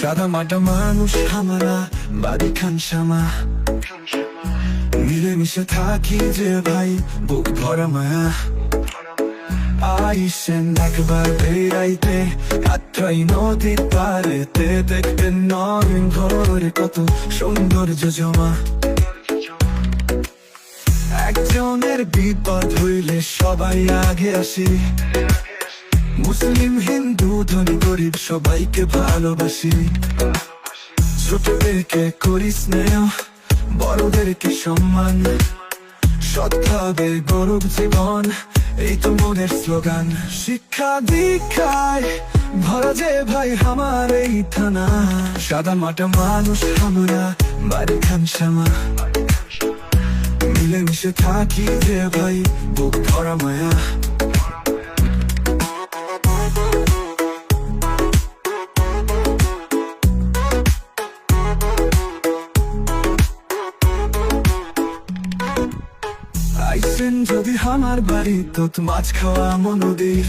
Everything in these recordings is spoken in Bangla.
সাদা মাটা মানুষ আমরা বাড়ি খান শ্যামা মিলেমিশে থাকি যে ভাই, বুক ভরা মায়া। আইসেন একবার বেড়াইতে, আত্রাই নদীর পারেতে ঘরে কত সৌন্দর্য জমা। একজনের বিপদ হইলে সবাই আগে আসি। মুসলিম, হিন্দু, ধনী গরিব সবাইকে ভালোবাসি। ছোটদেরকে করি স্নেহ, বড়দেরকে সম্মান। সৎভাবে গরব জীবন, এই তো মনের স্লোগান। শিক্ষা দীক্ষায় ভরা যে ভাই আমার এই থানা। সাদা মাটা মানুষ আমরা, বাড়ি খান শ্যামা মিলেমিশে থাকি যে ভাই, বুক ভরা মায়া। আইসেন যদি আমার বাড়ি তো মাছ খাওয়ামো নদীর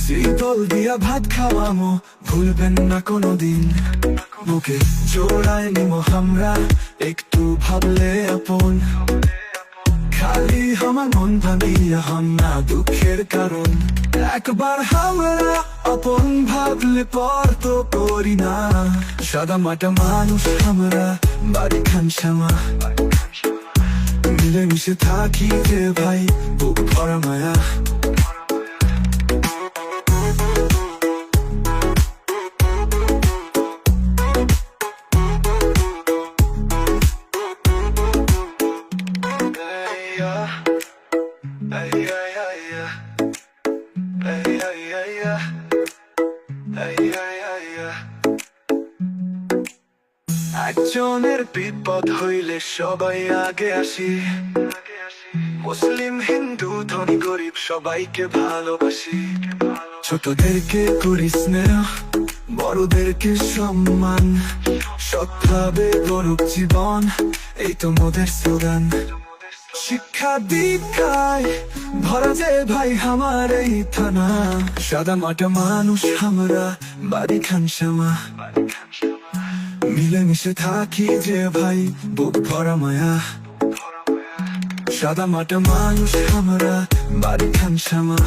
শীতল দিয়া ভাত খাওয়ামো ভুলবেন না কোনোদিন। মুখে জোড়ায় নিমো আমরা একটু ভাবলে আপন। খালি আমার মন ভাবিয়া হন না দুঃখের কারণ। একবার আমরা আপন ভাবলে পর তো করি না। সাদা মাটা মানুষ আমরা বাড়ি খান শ্যামা মিলেমিশে থাকি যে ভাই বুক ভরা মায়া একজনের বিপদ হইলে সবাই আগে আসি। মুসলিম, হিন্দু, ধনী, গরিব, সবাইকে ভালোবাসি। ছোটদেরকে করি স্নেহ, বড়দেরকে সম্মান। সৎভাবে গরুক জীবন, এই তো মোদের স্লোগান। শিক্ষা দীক্ষায় ভরা যে ভাই আমার এই থানা। সাদা মাটা মানুষ, আমরা বাড়ি খান শ্যামা মিলেমিশে থাকি যে ভাই বুক ভরা মায়া। সাদা মাটা মানুষ আমরা বাড়ি খান শ্যামা